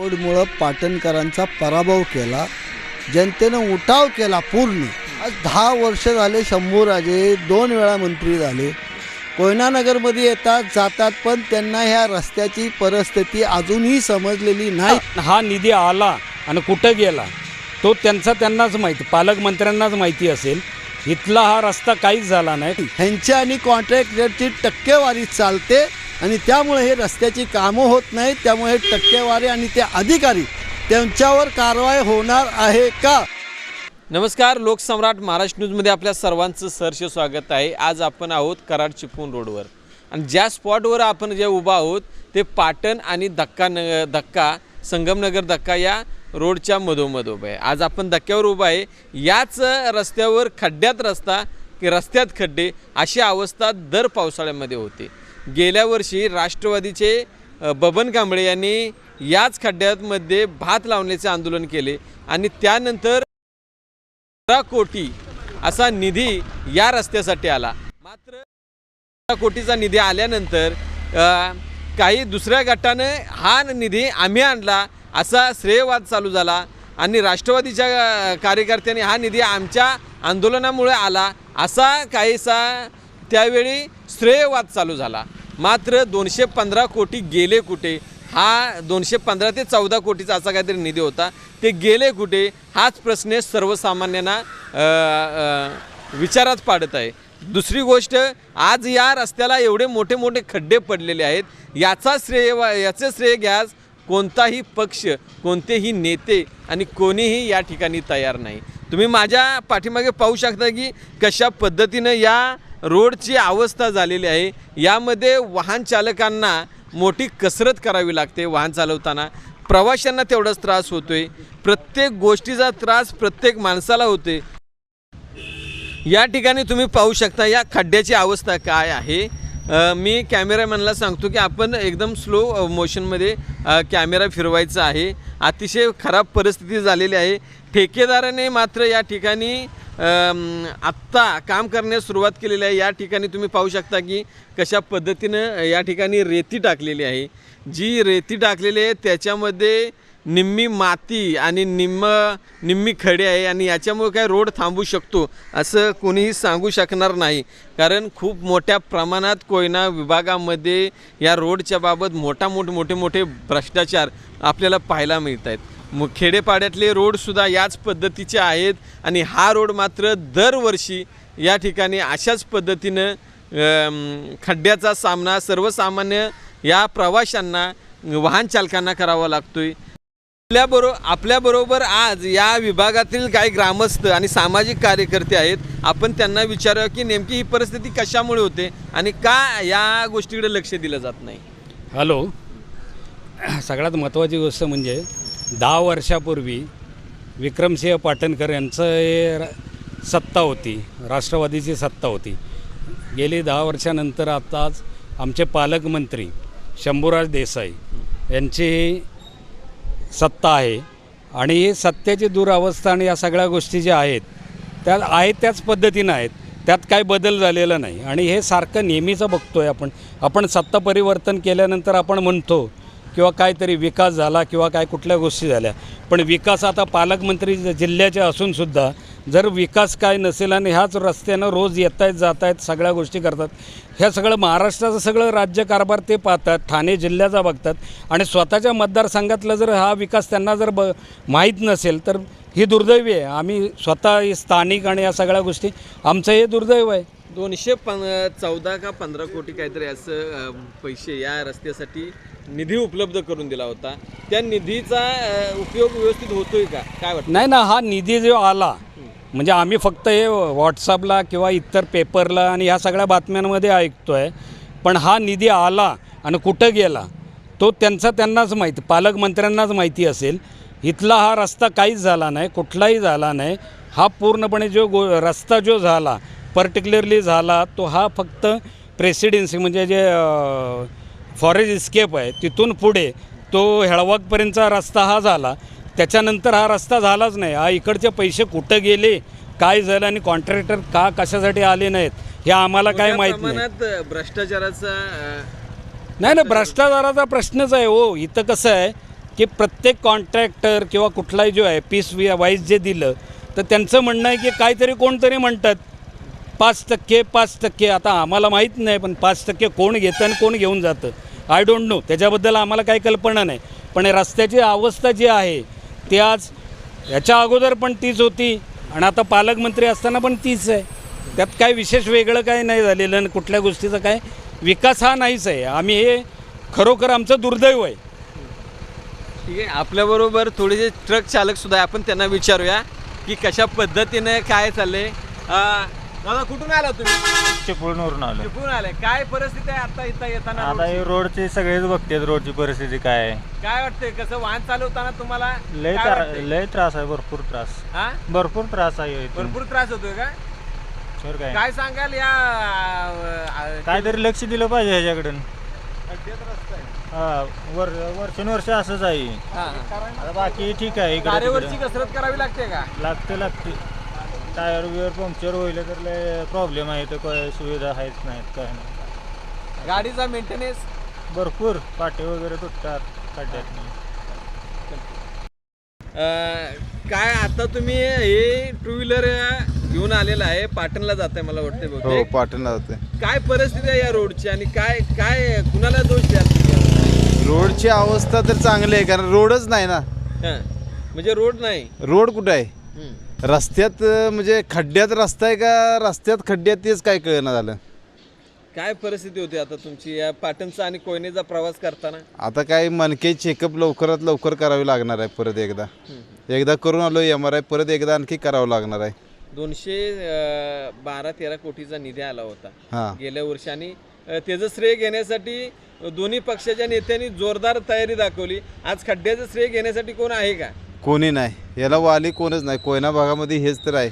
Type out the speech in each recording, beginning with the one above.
रोडमुळं पाटणकरांचा पराभव केला. जनतेनं उठाव केला पूर्ण. आज दहा वर्ष झाले शंभूराजे दोन वेळा मंत्री झाले. कोयनानगरमध्ये येतात जातात पण त्यांना ह्या रस्त्याची परिस्थिती अजूनही समजलेली नाही. हा निधी आला आणि कुठं गेला तो त्यांचा त्यांनाच माहिती पालकमंत्र्यांनाच माहिती असेल. इथला हा रस्ता काहीच झाला नाही. ह्यांच्या आणि कॉन्ट्रॅक्टरची टक्केवारी चालते. आणि त्यामुळे हे रस्त्याची कामं होत नाहीत त्यामुळे हे टक्केवारी आणि ते अधिकारी त्यांच्यावर कारवाई होणार आहे का? नमस्कार लोकसम्राट महाराष्ट्र न्यूजमध्ये आपल्या सर्वांचं सहर्ष स्वागत आहे. आज आपण आहोत कराड चिपळूण रोडवर. आणि ज्या स्पॉटवर आपण जे उभा आहोत ते पाटण आणि धक्का न धक्का संगमनगर धक्का या रोडच्या मधोमध उभं आहे. आज आपण धक्क्यावर उभा आहे. याच रस्त्यावर खड्ड्यात रस्ता की रस्त्यात खड्डे अशी अवस्था दर पावसाळ्यामध्ये होते. गेल्या वर्षी राष्ट्रवादीचे बबन कांबळे यांनी याच खड्ड्यामध्ये भात लावण्याचे आंदोलन केले आणि त्यानंतर अठरा कोटी असा निधी या रस्त्यासाठी आला. मात्र अठरा कोटीचा निधी आल्यानंतर काही दुसऱ्या गटानं हा निधी आम्ही आणला असा श्रेयवाद चालू झाला आणि राष्ट्रवादीच्या कार्यकर्त्यांनी हा निधी आमच्या आंदोलनामुळे आला असा काहीसा त्यावेळी श्रेयवाद चालू झाला. मात्र दोनशे पंधरा कोटी गेले कुठे? हा दोनशे पंधरा ते चौदा कोटीचा असा काहीतरी निधी होता. ते गेले कुठे? हाच प्रश्न सर्वसामान्यांना विचारात पाडत आहे. दुसरी गोष्ट आज या रस्त्याला एवढे मोठे मोठे खड्डे पडलेले आहेत. याचा श्रेय वा- याचे श्रेय घ्यास कोणताही पक्ष कोणतेही नेते आणि कोणीही या ठिकाणी तयार नाही. तुम्ही माझ्या पाठीमागे पाहू शकता की कशा पद्धतीनं या रोडची अवस्था झालेली आहे. यामध्ये वाहन चालकांना मोठी कसरत करावी लागते वाहन चालवताना. प्रवाशांना तेवढाच त्रास होतोय. प्रत्येक गोष्टीचा त्रास प्रत्येक माणसाला होते या ठिकाणी तुम्ही पाहू शकता या खड्ड्याची अवस्था काय आहे. मी कॅमेरामॅनला सांगतो की आपण एकदम स्लो मोशनमध्ये कॅमेरा फिरवायचा आहे. अतिशय खराब परिस्थिती झालेली आहे. ठेकेदाराने मात्र या ठिकाणी आत्ता काम करण्यास सुरुवात केलेली आहे. या ठिकाणी तुम्ही पाहू शकता की कशा पद्धतीनं या ठिकाणी रेती टाकलेली आहे. जी रेती टाकलेली आहे त्याच्यामध्ये निम्मी माती आणि निम्म निम्मी खडे आहे आणि याच्यामुळे काय रोड थांबू शकतो असं कोणीही सांगू शकणार नाही. कारण खूप मोठ्या प्रमाणात कोयना विभागामध्ये या रोडच्या बाबत मोठा मोठ मोठे मोठे भ्रष्टाचार आपल्याला पाहायला मिळत आहेत मग खेडेपाड्यातले रोडसुद्धा याच पद्धतीचे आहेत आणि हा रोड मात्र दरवर्षी या ठिकाणी अशाच पद्धतीनं खड्ड्याचा सामना सर्वसामान्य या प्रवाशांना वाहन चालकांना करावा लागतोय. आपल्याबरो आपल्याबरोबर आज या विभागातील काही ग्रामस्थ आणि सामाजिक कार्यकर्ते आहेत. आपण त्यांना विचारूया की नेमकी ही परिस्थिती कशामुळे होते आणि का या गोष्टीकडे लक्ष दिलं जात नाही? हॅलो. सगळ्यात महत्त्वाची गोष्ट म्हणजे दहा वर्षापूर्वी विक्रमसिंह पाटणकर यांचं हे र- सत्ता होती राष्ट्रवादीची सत्ता होती. गेली दहा वर्षानंतर आताच आमचे पालकमंत्री शंभूराज देसाई यांची सत्ता आहे आणि ही सत्तेची दुरावस्था आणि या सगळ्या गोष्टी ज्या आहेत त्या आहेत त्याच पद्धतीनं आहेत. त्यात काय बदल झालेला नाही. आणि हे सारखं नेहमीचं बघतो आहे आपण. आपण सत्ता परिवर्तन केल्यानंतर आपण म्हणतो किंवा काहीतरी विकास झाला किंवा काय कुठल्या गोष्टी झाल्या. पण विकास आता पालकमंत्री जिल्ह्याचे असूनसुद्धा जर विकास काय नसेल आणि ह्याच रस्त्यानं रोज येत आहेत जात आहेत सगळ्या गोष्टी करतात ह्या सगळं महाराष्ट्राचं सगळं राज्यकारभार ते पाहतात ठाणे जिल्ह्याचा बघतात आणि स्वतःच्या मतदारसंघातला जर हा विकास त्यांना जर ब माहीत नसेल तर ही दुर्दैवी आहे. आम्ही स्वतः स्थानिक आणि या सगळ्या गोष्टी आमचं हे दुर्दैव आहे. दोनशे पन चौदा का पंधरा कोटी काहीतरी असं पैसे या रस्त्यासाठी निधी उपलब्ध करून दिला होता. त्या निधीचा उपयोग व्यवस्थित होतोय का? काय वाटतं? नाही ना हा निधी जो आला म्हणजे आम्ही फक्त हे व्हॉट्सअपला किंवा इतर पेपरला आणि ह्या सगळ्या बातम्यांमध्ये ऐकतो आहे पण हा निधी आला आणि कुठं गेला तो त्यांचा त्यांनाच माहिती पालकमंत्र्यांनाच माहिती असेल. इथला हा रस्ता काहीच झाला नाही कुठलाही झाला नाही. हा पूर्णपणे जो गो रस्ता जो झाला पर्टिक्युलरली झाला तो हा फक्त प्रेसिडेन्सी म्हणजे जे फॉरेस्ट इस्केप आहे तिथून पुढे तो हेळवाकपर्यंतचा रस्ता हा झाला. त्याच्यानंतर हा रस्ता झालाच नाही. हा इकडचे पैसे कुठं गेले काय झालं आणि कॉन्ट्रॅक्टर का कशासाठी आले नाहीत हे आम्हाला काय माहीत नाही. भ्रष्टाचाराचा नाही ना भ्रष्टाचाराचा प्रश्नच आहे हो. इथं कसं आहे की प्रत्येक कॉन्ट्रॅक्टर किंवा कुठलाही जो आहे पीस वाईज जे दिलं तर त्यांचं म्हणणं आहे की काहीतरी कोणतरी म्हणतात. पाच टक्के पाच टक्के आता आम्हाला माहीत नाही पण पाच टक्के कोण घेतं आणि कोण घेऊन जातं. आय डोंट नो त्याच्याबद्दल आम्हाला काही कल्पना नाही. पण हे रस्त्याची अवस्था जी आहे ती आज याच्या अगोदर पण तीच होती आणि आता पालकमंत्री असताना पण तीच आहे. त्यात काय विशेष वेगळं काही नाही झालेलं आणि कुठल्या गोष्टीचा काय विकास हा नाहीच आहे. आम्ही हे खरोखर आमचं दुर्दैव आहे. ठीक आहे. आपल्याबरोबर थोडेसे ट्रक चालक सुद्धा आहे. आपण त्यांना विचारूया की कशा पद्धतीने काय चाललंय. दादा कुठून आला तुम्ही? चिपळूणवरून आलो. कुठून आले काय परिस्थिती आहे आता इथं येताना आता हे रोडची? रोडचे सगळेच बघतात रोडची परिस्थिती काय आहे. काय वाटतंय? कसं वाहन चालवताना तुम्हाला लय काय त्रा वाटतंय? लय त्रास आहे भरपूर त्रास. हा? भरपूर त्रास आहे इथून. भरपूर त्रास होतोय का? तर काय? काय सांगाल या अं, काहीतरी लक्ष दिलं पाहिजे ह्याच्याकडून. हा वर वर्षानुवर्ष असंच आहे. हा. आता बाकी ठीक आहे इकडे तारेवरची. कसरत करावी लागते का? लागते लागते. टायर बियर पंक्चर होईल तर लय प्रॉब्लेम आहे तर काय सुविधा आहेच नाहीत काय नाही गाडीचा मेंटेनन्स भरपूर पाटे वगैरे तुटतात खड्ड्यात काय आता तुम्ही हे टू व्हीलर घेऊन आलेला आहे पाटणला जात आहे मला वाटतं हो बहुतेक पाटणला जाते काय परिस्थिती आहे या रोडची आणि काय काय कुणाला दोष द्याल तुम्ही? रोडची अवस्था तर चांगली आहे कारण रोडच नाही ना हा. म्हणजे रोड नाही रोड कुठं आहे. रस्त्यात म्हणजे खड्ड्यात रस्ता आहे का रस्त्यात खड्ड्यात तेच काय कळणं झालं? काय परिस्थिती होती आता तुमची? या पाटणचा आणि कोयनेचा प्रवास करताना? आता आता काय मनके चेकअप लवकरात लवकर करावी लागणार आहे परत एकदा. एकदा करून आलो एम आर आय परत एकदा आणखी करावं लागणार आहे. दोनशे अं, बारा तेरा कोटीचा निधी आला होता. हां. गेल्या वर्षी आणि अं, त्याचं श्रेय घेण्यासाठी दोन्ही पक्षाच्या नेत्यांनी जोरदार तयारी दाखवली. आज खड्ड्याचं श्रेय घेण्यासाठी कोण आहे का? कोणी नाही. याला वाली कोणच नाही. कोयना भागामध्ये हेच तर आहे.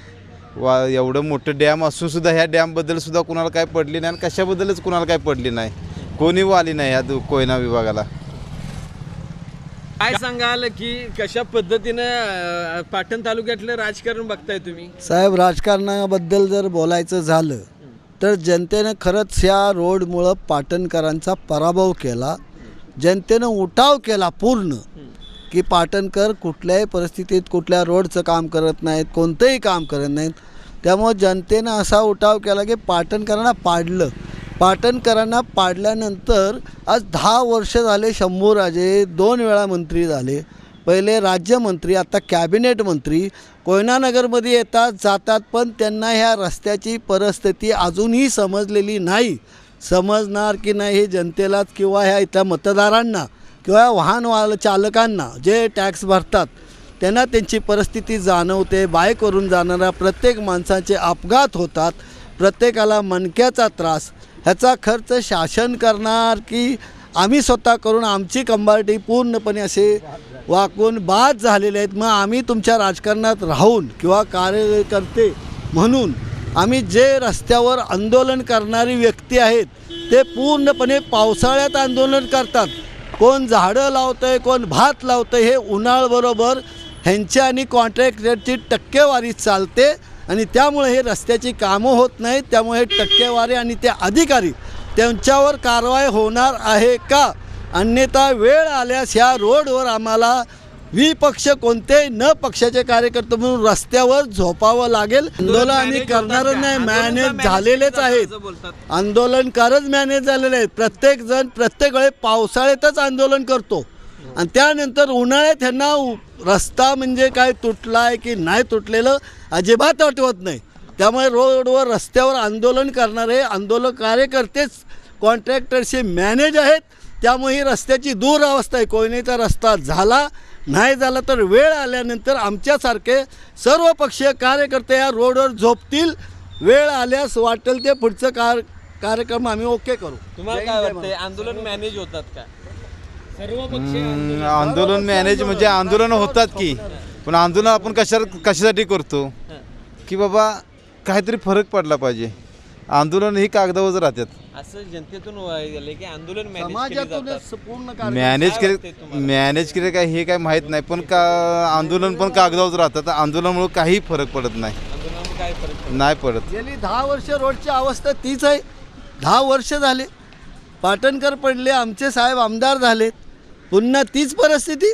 वा एवढं मोठं डॅम असून सुद्धा ह्या डॅमबद्दल सुद्धा कुणाला काय पडली नाही आणि कशाबद्दलच कुणाला काय पडली नाही. कोणी वाली नाही या दु- कोयना विभागाला. काय सांगाल की कशा पद्धतीनं अं, पाटण तालुक्यातलं राजकारण बघताय तुम्ही? साहेब राजकारणाबद्दल जर बोलायचं झालं तर जनतेनं खरंच ह्या रोडमुळं पाटणकरांचा पराभव केला. जनतेनं उठाव केला पूर्ण. की पाटणकर कुठल्याही परिस्थितीत कुठल्या रोडचं काम करत नाहीत कोणतंही काम करत नाहीत. त्यामुळं जनतेनं असा उठाव केला की पाटणकरांना पाडलं. पाटणकरांना पाडल्यानंतर आज दहा वर्ष झाले शंभूराजे दोन वेळा मंत्री झाले. पहिले राज्यमंत्री आता कॅबिनेट मंत्री. कोयनानगरमध्ये येतात जातात पण त्यांना ह्या रस्त्याची परिस्थिती अजूनही समजलेली नाही. समजणार की नाही हे जनतेलाच किंवा ह्या इथल्या मतदारांना. किंवा वाहनवाल चालकांना जे टॅक्स भरतात त्यांना त्यांची परिस्थिती जाणवते. बाईकवरून जाणाऱ्या प्रत्येक माणसाचे अपघात होतात. प्रत्येकाला मणक्याचा त्रास. ह्याचा खर्च शासन करणार की आम्ही स्वतः करून आमची कंबारटी पूर्णपणे असे वाकून बाद झालेले आहेत. मग आम्ही तुमच्या राजकारणात राहून किंवा कार्यकर्ते म्हणून आम्ही जे रस्त्यावर आंदोलन करणारी व्यक्ती आहेत ते पूर्णपणे पावसाळ्यात आंदोलन करतात. कोण झाडं लावतंय कोण भात लावतंय हे उन्हाळबरोबर ह्यांच्या आणि कॉन्ट्रॅक्टरची टक्केवारी चालते. आणि त्यामुळे हे रस्त्याची कामं होत नाहीत. त्यामुळे हे टक्केवारी आणि ते अधिकारी त्यांच्यावर कारवाई होणार आहे का? अन्यथा वेळ आल्यास ह्या रोडवर आम्हाला विपक्ष कोणतेही न पक्षाचे कार्यकर्ते म्हणून रस्त्यावर झोपावं लागेल. आंदोलन करणार नाही मॅनेज झालेलेच आहेत. आंदोलनकारच मॅनेज झालेले आहेत. प्रत्येक जण प्रत्येक वेळी पावसाळ्यातच आंदोलन करतो. आणि त्यानंतर उन्हाळ्यात ह्यांना रस्ता म्हणजे काय तुटला आहे की नाही तुटलेलं अजिबात आठवत नाही. त्यामुळे रोडवर रस्त्यावर आंदोलन करणारे आंदोलन कार्यकर्तेच कॉन्ट्रॅक्टरचे मॅनेज आहेत. त्यामुळे ही रस्त्याची दूर अवस्था आहे. कोयनेचा रस्ता झाला नाही झाला तर वेळ आल्यानंतर आमच्यासारखे सर्व पक्षीय कार्यकर्ते या रोडवर झोपतील. वेळ आल्यास वाटेल ते पुढचं कार कार्यक्रम आम्ही ओके करू. तुम्हाला काय वाटतंय? आंदोलन मॅनेज होतात का? हम्म, आंदोलन मॅनेज म्हणजे आंदोलन होतात की. पण आंदोलन आपण कशा कशासाठी करतो? की बाबा काहीतरी फरक पडला पाहिजे. आंदोलन ही कागदावरच राहतात. असं जनतेतून गेलं की आंदोलन मॅनेज केली समाजातूनच जातात. पूर्ण कार्य मॅनेज काय केले तुम्हाला? मॅनेज केले काय हे काय माहीत नाही पण का आंदोलन पण कागदावरच राहतात आंदोलनामुळे काही फरक पडत नाही. आंदोलनामुळे काय फरक पडतो? नाही? पडत. गेली दहा वर्ष रोडची अवस्था तीच आहे. दहा वर्ष झाले. पाटणकर पडले आमचे साहेब आमदार झालेत. पुन्हा तीच परिस्थिती.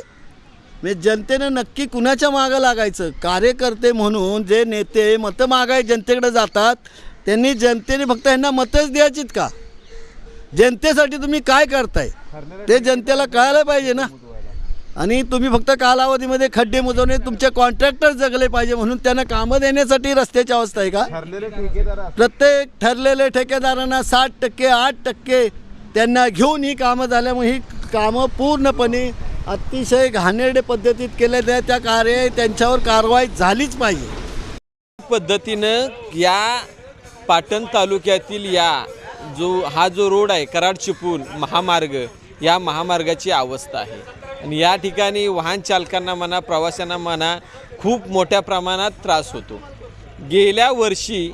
म्हणजे जनतेनं नक्की कुणाच्या मागं लागायचं? कार्यकर्ते म्हणून जे नेते मतं मागाय जनतेकडे जातात त्यांनी जनतेने फक्त यांना मतच द्यायचीत का? जनतेसाठी तुम्ही काय करताय? ते जनतेला कळायला पाहिजे ना. आणि तुम्ही फक्त कालावधीमध्ये खड्डे मुजवणे तुमचे कॉन्ट्रॅक्टर जगले पाहिजे म्हणून त्यांना कामं देण्यासाठी रस्त्याची अवस्था आहे का? ठरलेले ठेकेदार प्रत्येक ठरलेले ठेकेदारांना साठ टक्के आठ टक्के त्यांना घेऊन ही कामं झाल्यामुळे ही कामं पूर्णपणे अतिशय घाणेरडे पद्धतीत केले त्या त्या कार्य त्यांच्यावर कारवाई झालीच पाहिजे. पद्धतीनं या पाटण तालुक्यातील या जो हा जो रोड आहे कराड चिपूल महामार्ग या महामार्गाची अवस्था आहे. आणि या ठिकाणी वाहन चालकांना म्हणा प्रवाशांना म्हणा खूप मोठ्या प्रमाणात त्रास होतो. गेल्या वर्षी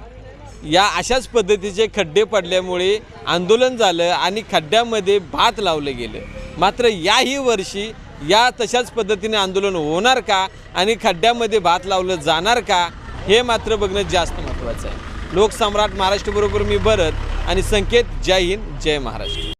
या अशाच पद्धतीचे खड्डे पडल्यामुळे आंदोलन झालं आणि खड्ड्यामध्ये भात लावलं गेलं. मात्र याही वर्षी या तशाच पद्धतीने आंदोलन होणार का आणि खड्ड्यामध्ये भात लावलं जाणार का हे मात्र बघणं जास्त महत्त्वाचं आहे. लोकसम्राट महाराष्ट्रबरोबर मी भरत आणि संकेत जय हिंद जय महाराष्ट्र.